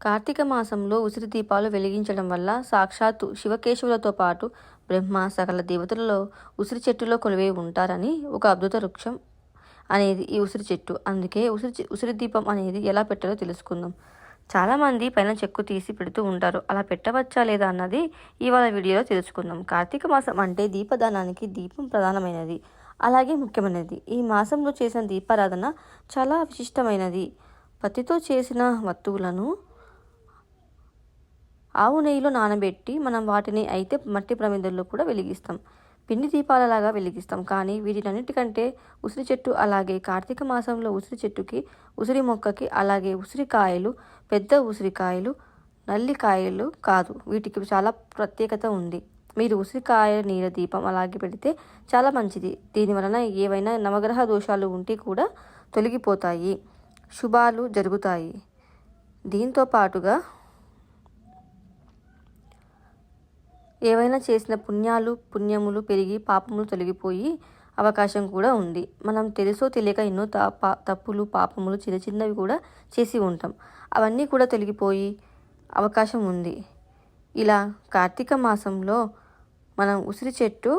కార్తీక మాసంలో ఉసిరి దీపాలు వెలిగించడం వల్ల సాక్షాత్తు శివకేశవులతో పాటు బ్రహ్మ సకల దేవతలలో ఉసిరి చెట్టులో కొలువై ఉంటారని ఒక అద్భుత వృక్షం అనేది ఈ ఉసిరి చెట్టు. అందుకే ఉసిరి ఉసిరి దీపం అనేది ఎలా పెట్టాలో తెలుసుకుందాం. చాలామంది పైన చెక్కు తీసి పెడుతూ ఉంటారు. అలా పెట్టవచ్చా లేదా అన్నది ఇవాళ వీడియోలో తెలుసుకుందాం. కార్తీక మాసం అంటే దీపదానానికి దీపం ప్రధానమైనది. అలాగే ముఖ్యమైనది. ఈ మాసంలో చేసిన దీపారాధన చాలా విశిష్టమైనది. పత్తితో చేసిన వస్తువులను ఆవు నెయ్యిలో నానబెట్టి మనం వాటిని అయితే మట్టి ప్రమిదల్లో కూడా వెలిగిస్తాం. పిండి దీపాలలాగా వెలిగిస్తాం. కానీ వీటినన్నిటికంటే ఉసిరి చెట్టు అలాగే కార్తీక మాసంలో ఉసిరి చెట్టుకి ఉసిరి మొక్కకి అలాగే ఉసిరికాయలు పెద్ద ఉసిరికాయలు నల్లికాయలు కాదు. వీటికి చాలా ప్రత్యేకత ఉంది. మీరు ఉసిరికాయ నీర దీపం అలాగే పెడితే చాలా మంచిది. దీని వలన ఏవైనా నవగ్రహ దోషాలు ఉంటే కూడా తొలగిపోతాయి. శుభాలు జరుగుతాయి. దీంతో పాటుగా ఏవైనా చేసిన పుణ్యాలు పుణ్యములు పెరిగి పాపములు తొలగిపోయి అవకాశం కూడా ఉంది. మనం తెలుసో తెలియక ఎన్నో తప్పులు పాపములు చిన్న చిన్నవి కూడా చేసి ఉంటాం. అవన్నీ కూడా తొలగిపోయి అవకాశం ఉంది. ఇలా కార్తీక మాసంలో మనం ఉసిరి చెట్టు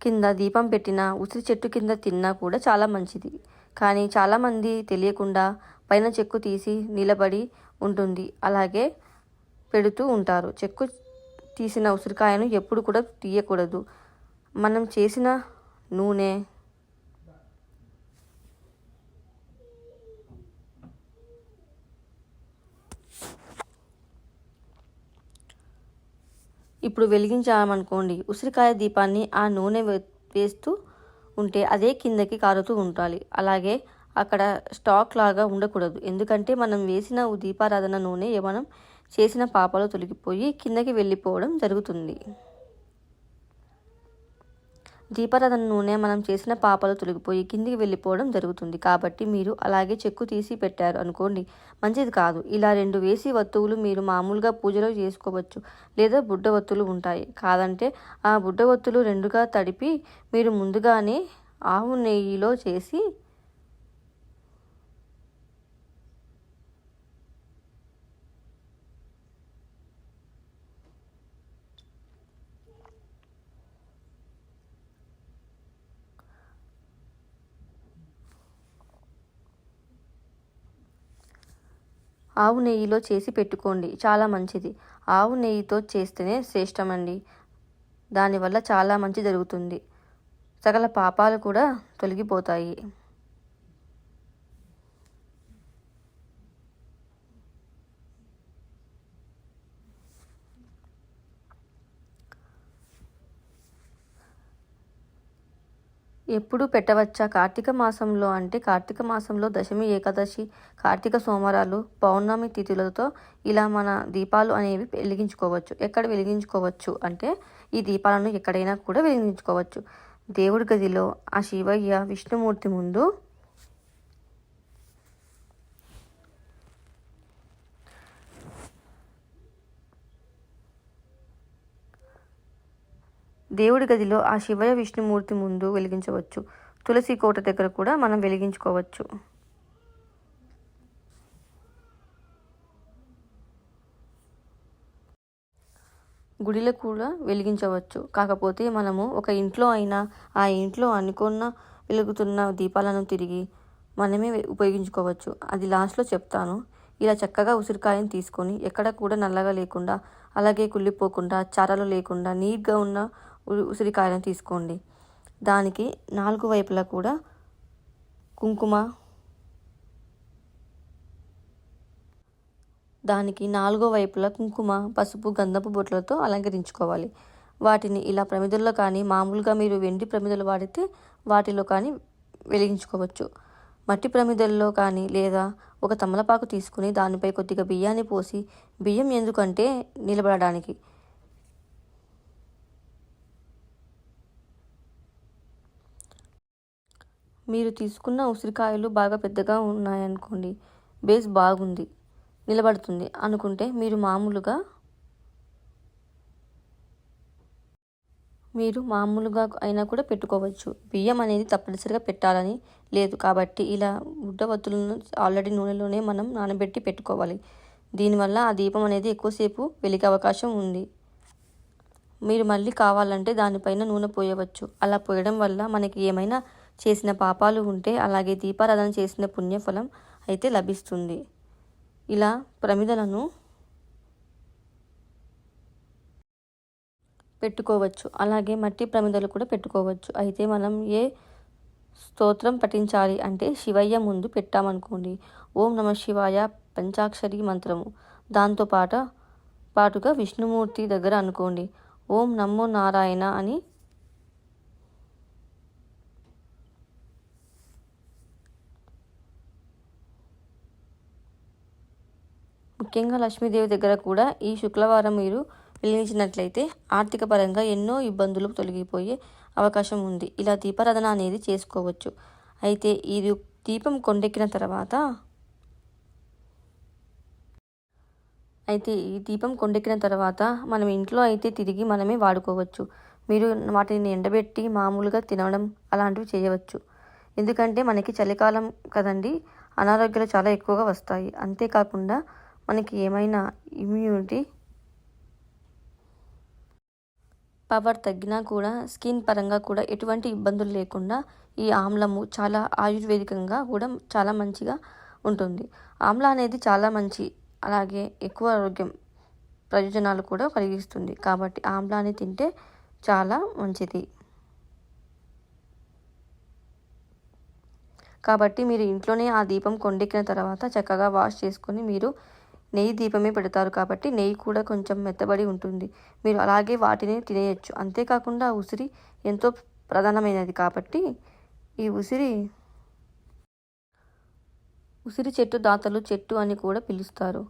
కింద దీపం పెట్టిన ఉసిరి చెట్టు కింద తిన్నా కూడా చాలా మంచిది. కానీ చాలామంది తెలియకుండా పైన చెక్కు తీసి నిలబడి ఉంటుంది. అలాగే పెడుతూ ఉంటారు. చెక్కు తీసిన ఉసిరికాయను ఎప్పుడు కూడా తీయకూడదు. మనం చేసిన నూనె ఇప్పుడు వెలిగించామనుకోండి ఉసిరికాయ దీపాన్ని ఆ నూనె వే- వేస్తూ ఉంటే అదే కిందకి కారుతూ ఉండాలి. అలాగే అక్కడ స్టాక్ లాగా ఉండకూడదు. ఎందుకంటే మనం వేసిన దీపారాధన నూనె మనం చేసిన పాపాలు తొలగిపోయి కిందకి వెళ్ళిపోవడం జరుగుతుంది. దీపారాధన నూనె మనం చేసిన పాపాలు తొలగిపోయి కిందికి వెళ్ళిపోవడం జరుగుతుంది. కాబట్టి మీరు అలాగే చెక్కు తీసి పెట్టారు అనుకోండి మంచిది కాదు. ఇలా రెండు వేసి వత్తువులు మీరు మామూలుగా పూజలో చేసుకోవచ్చు. లేదా బుడ్డ వత్తులు ఉంటాయి. కాదంటే ఆ బుడ్డ వత్తులు రెండుగా తడిపి మీరు ముందుగానే ఆవు నెయ్యిలో చేసి ఆవు నెయ్యిలో చేసి పెట్టుకోండి. చాలా మంచిది. ఆవు నెయ్యితో చేస్తేనే శ్రేష్టమండి. దానివల్ల చాలా మంచి జరుగుతుంది. సకల పాపాలు కూడా తొలగిపోతాయి. ఎప్పుడు పెట్టవచ్చా? కార్తీక మాసంలో అంటే కార్తీక మాసంలో దశమి ఏకాదశి కార్తీక సోమవారాలు పౌర్ణమి తిథులతో ఇలా మన దీపాలు అనేవి వెలిగించుకోవచ్చు. ఎక్కడ వెలిగించుకోవచ్చు అంటే ఈ దీపాలను ఎక్కడైనా కూడా వెలిగించుకోవచ్చు. దేవుడి గదిలో ఆ శివయ్య విష్ణుమూర్తి ముందు దేవుడి గదిలో ఆ శివయ విష్ణుమూర్తి ముందు వెలిగించవచ్చు. తులసి కోట దగ్గర కూడా మనం వెలిగించుకోవచ్చు. గుడిలో కూడా వెలిగించవచ్చు. కాకపోతే మనము ఒక ఇంట్లో అయినా ఆ ఇంట్లో అనుకున్న వెలుగుతున్న దీపాలను తిరిగి మనమే ఉపయోగించుకోవచ్చు. అది లాస్ట్లో చెప్తాను. ఇలా చక్కగా ఉసిరికాయని తీసుకొని ఎక్కడ కూడా నల్లగా లేకుండా అలాగే కుళ్ళిపోకుండా చారలు లేకుండా నీట్గా ఉన్న ఉసిరికాయలను తీసుకోండి. దానికి నాలుగు వైపులా కూడా కుంకుమ దానికి నాలుగో వైపులా కుంకుమ పసుపు గంధపు బొట్లతో అలంకరించుకోవాలి. వాటిని ఇలా ప్రమిదల్లో కానీ మామూలుగా మీరు వెండి ప్రమిదలు వాడితే వాటిలో కానీ వెలిగించుకోవచ్చు. మట్టి ప్రమిదల్లో కానీ లేదా ఒక తమలపాకు తీసుకుని దానిపై కొద్దిగా బియ్యాన్ని పోసి బియ్యం ఎందుకంటే నిలబడడానికి మీరు తీసుకున్న ఉసిరికాయలు బాగా పెద్దగా ఉన్నాయనుకోండి బేస్ బాగుంది నిలబడుతుంది అనుకుంటే మీరు మామూలుగా మీరు మామూలుగా అయినా కూడా పెట్టుకోవచ్చు. బియ్యం అనేది తప్పనిసరిగా పెట్టాలని లేదు కాబట్టి ఇలా గుడ్డవత్తులను ఆల్రెడీ నూనెలోనే మనం నానబెట్టి పెట్టుకోవాలి. దీనివల్ల ఆ దీపం అనేది ఎక్కువసేపు వెలిగే అవకాశం ఉంది. మీరు మళ్ళీ కావాలంటే దానిపైన నూనె పోయవచ్చు. అలా పోయడం వల్ల మనకి ఏమైనా చేసిన పాపాలు ఉంటే అలాగే దీపారాధన చేసిన పుణ్యఫలం అయితే లభిస్తుంది. ఇలా ప్రమిదలను పెట్టుకోవచ్చు. అలాగే మట్టి ప్రమిదలు కూడా పెట్టుకోవచ్చు. అయితే మనం ఏ స్తోత్రం పఠించాలి అంటే శివయ్య ముందు పెట్టామనుకోండి. ఓం నమ శివాయ పంచాక్షరి మంత్రము. దాంతోపాట పాటుగా విష్ణుమూర్తి దగ్గర అనుకోండి. ఓం నమో నారాయణ అని ముఖ్యంగా లక్ష్మీదేవి దగ్గర కూడా ఈ శుక్రవారం మీరు వెలిగించినట్లయితే ఆర్థిక పరంగా ఎన్నో ఇబ్బందులు తొలగిపోయే అవకాశం ఉంది. ఇలా దీపారాధన అనేది చేసుకోవచ్చు. అయితే ఈ దీపం కొండెక్కిన తర్వాత అయితే ఈ దీపం కొండెక్కిన తర్వాత మనం ఇంట్లో అయితే తిరిగి మనమే వాడుకోవచ్చు. మీరు వాటిని ఎండబెట్టి మామూలుగా తినడం అలాంటివి చేయవచ్చు. ఎందుకంటే మనకి చలికాలం కదండి అనారోగ్యాలు చాలా ఎక్కువగా వస్తాయి. అంతేకాకుండా మనకి ఏమైనా ఇమ్యూనిటీ పవర్ తగ్గినా కూడా స్కిన్ పరంగా కూడా ఎటువంటి ఇబ్బందులు లేకుండా ఈ ఆమ్లము చాలా ఆయుర్వేదికంగా కూడా చాలా మంచిగా ఉంటుంది. ఆమ్ల అనేది చాలా మంచి అలాగే ఎక్కువ ఆరోగ్యం ప్రయోజనాలు కూడా కలిగిస్తుంది. కాబట్టి ఆమ్లాన్ని తింటే చాలా మంచిది. కాబట్టి మీరు ఇంట్లోనే ఆ దీపం కొండెక్కిన తర్వాత చక్కగా వాష్ చేసుకొని మీరు నెయ్యి దీపమే పెడతారు కాబట్టి నెయ్యి కూడా కొంచెం మెత్తబడి ఉంటుంది. మీరు అలాగే వాటిని తినేయచ్చు. అంతేకాకుండా ఉసిరి ఎంతో ప్రధానమైనది కాబట్టి ఈ ఉసిరి ఉసిరి చెట్టు దాతలు చెట్టు అని కూడా పిలుస్తారు.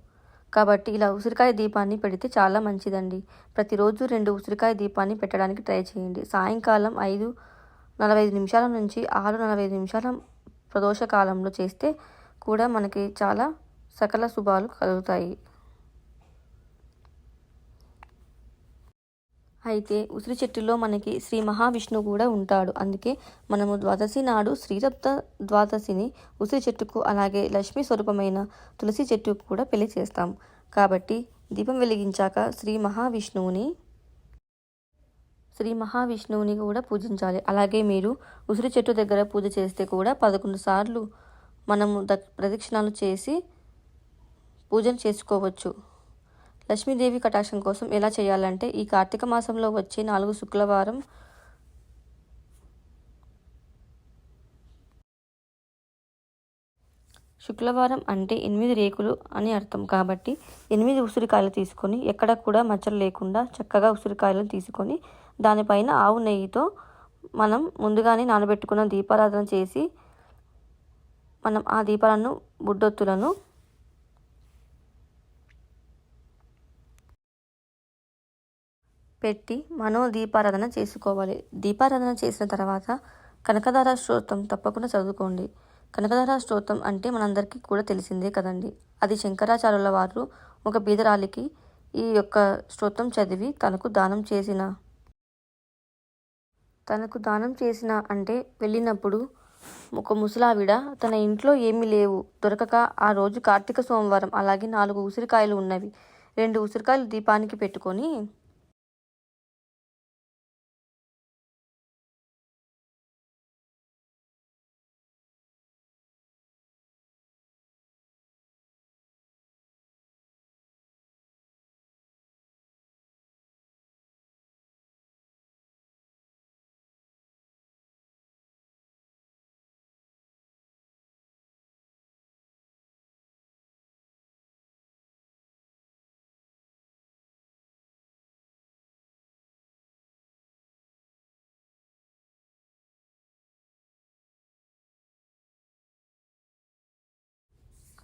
కాబట్టి ఇలా ఉసిరికాయ దీపాన్ని పెడితే చాలా మంచిదండి. ప్రతిరోజు రెండు ఉసిరికాయ దీపాన్ని పెట్టడానికి ట్రై చేయండి. సాయంకాలం ఐదు నలభై ఐదు నిమిషాల నుంచి ఆరు నలభై ఐదు నిమిషాల ప్రదోష కాలంలో చేస్తే కూడా మనకి చాలా సకల శుభాలు కలుగుతాయి. అయితే ఉసిరి చెట్టులో మనకి శ్రీ మహావిష్ణువు కూడా ఉంటాడు. అందుకే మనము ద్వాదశి నాడు శ్రీరప్త ద్వాదశిని ఉసిరి చెట్టుకు అలాగే లక్ష్మీ స్వరూపమైన తులసి చెట్టుకు కూడా పెళ్ళి చేస్తాం. కాబట్టి దీపం వెలిగించాక శ్రీ మహావిష్ణువుని శ్రీ మహావిష్ణువుని కూడా పూజించాలి. అలాగే మీరు ఉసిరి చెట్టు దగ్గర పూజ చేస్తే కూడా పదకొండు సార్లు మనము ద ప్రదక్షిణాలు చేసి పూజలు చేసుకోవచ్చు. లక్ష్మీదేవి కటాక్షం కోసం ఎలా చేయాలంటే ఈ కార్తీక మాసంలో వచ్చే నాలుగు శుక్రవారం శుక్రవారం అంటే ఎనిమిది రేకులు అని అర్థం. కాబట్టి ఎనిమిది ఉసిరికాయలు తీసుకొని ఎక్కడ కూడా మచ్చలు లేకుండా చక్కగా ఉసిరికాయలను తీసుకొని దానిపైన ఆవు నెయ్యితో మనం ముందుగానే నానబెట్టుకున్న దీపారాధన చేసి మనం ఆ దీపాలను బుడ్డొత్తులను పెట్టి మనో దీపారాధన చేసుకోవాలి. దీపారాధన చేసిన తర్వాత కనకదార స్తోత్రం తప్పకుండా చదువుకోండి. కనకదార స్తోత్రం అంటే మనందరికీ కూడా తెలిసిందే కదండి. అది శంకరాచార్యుల వారు ఒక బీదరాలికి ఈ యొక్క స్తోత్రం చదివి తనకు దానం చేసిన తనకు దానం చేసిన అంటే వెళ్ళినప్పుడు ఒక ముసలావిడ తన ఇంట్లో ఏమీ లేవు. దొరకక ఆ రోజు కార్తీక సోమవారం. అలాగే నాలుగు ఉసిరికాయలు ఉన్నవి. రెండు ఉసిరికాయలు దీపానికి పెట్టుకొని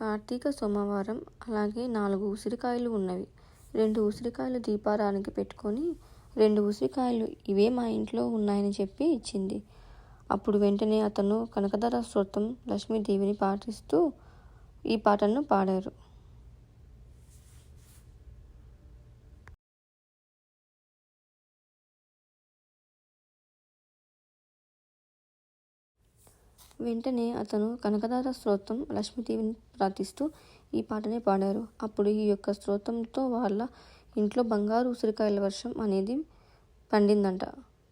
కార్తీక సోమవారం అలాగే నాలుగు ఉసిరికాయలు ఉన్నవి. రెండు ఉసిరికాయలు దీపారానికి పెట్టుకొని రెండు ఉసిరికాయలు ఇవే మా ఇంట్లో ఉన్నాయని చెప్పి ఇచ్చింది. అప్పుడు వెంటనే అతను కనకధర స్తోత్రం లక్ష్మీదేవిని పాటిస్తూ ఈ పాటను పాడారు. వెంటనే అతను కనకదార స్తోత్రం లక్ష్మీదేవిని ప్రార్థిస్తూ ఈ పాటని పాడారు. అప్పుడు ఈ యొక్క స్తోత్రంతో వాళ్ళ ఇంట్లో బంగారు ఉసిరికాయల వర్షం అనేది పండిందంట.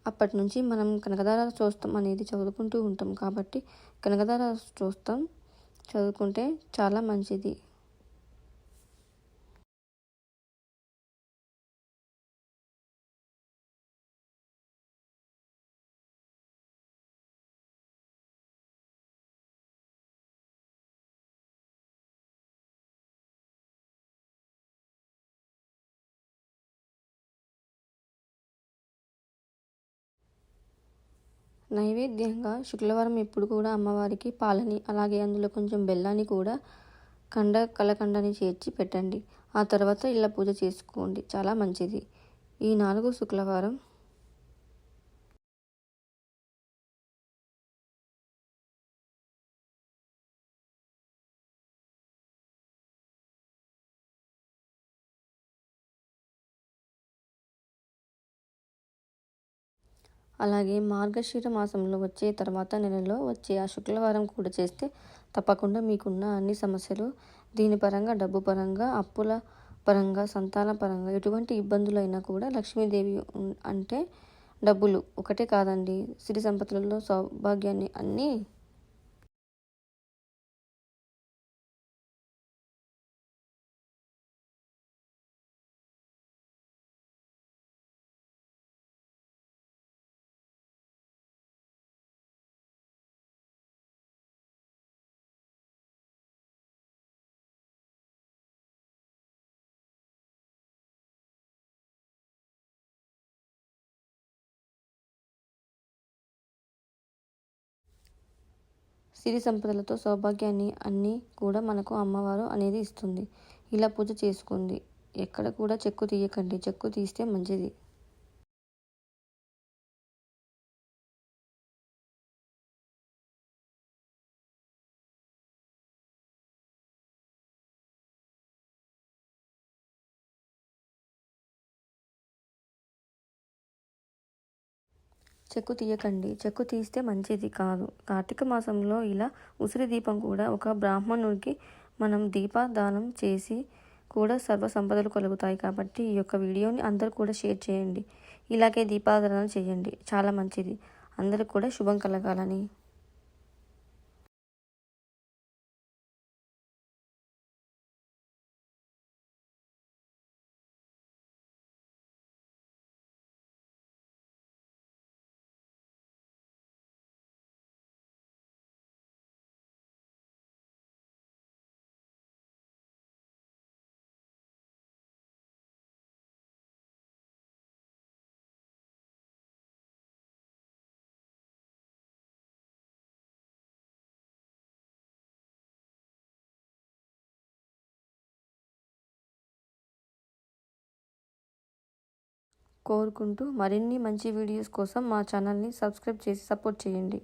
అప్పటి నుంచి మనం కనకదార స్తోత్రం అనేది చదువుకుంటూ ఉంటాం కాబట్టి కనకదార స్తోత్రం చదువుకుంటే చాలా మంచిది. నైవేద్యంగా శుక్రవారం ఎప్పుడు కూడా అమ్మవారికి పాలని అలాగే అందులో కొంచెం బెల్లాన్ని కూడా కండ కలకండని చేర్చి పెట్టండి. ఆ తర్వాత ఇలా పూజ చేసుకోండి. చాలా మంచిది. ఈ నాలుగు శుక్రవారం అలాగే మార్గశిర మాసంలో వచ్చే తర్వాత నెలలో వచ్చే ఆ శుక్రవారం కూడా చేస్తే తప్పకుండా మీకున్న అన్ని సమస్యలు దీని పరంగా డబ్బు పరంగా అప్పుల పరంగా సంతాన పరంగా ఎటువంటి ఇబ్బందులైనా కూడా లక్ష్మీదేవి అంటే డబ్బులు ఒకటే కాదండి. సిరి సంపదలలో సౌభాగ్యాన్ని అన్నీ సిరి సంపదలతో సౌభాగ్యాన్ని అన్నీ కూడా మనకు అమ్మవారు అనేది ఇస్తుంది. ఇలా పూజ చేసుకుంది. ఎక్కడ కూడా చెక్కు తీయకండి. చెక్కు తీస్తే మంచిది. చెక్కు తీయకండి. చెక్కు తీస్తే మంచిది కాదు. కార్తీక మాసంలో ఇలా ఉసిరి దీపం కూడా ఒక బ్రాహ్మణుడికి మనం దీపదానం చేసి కూడా సర్వ సంపదలు కలుగుతాయి కాబట్టి ఈ యొక్క వీడియోని అందరూ కూడా షేర్ చేయండి. ఇలాగే దీపాధారణ చేయండి. చాలా మంచిది. అందరికి కూడా శుభం కలగాలని. కోరుకుంటూ మరిన్ని మంచి వీడియోస్ కోసం మా ఛానల్ని సబ్స్క్రైబ్ చేసి సపోర్ట్ చేయండి.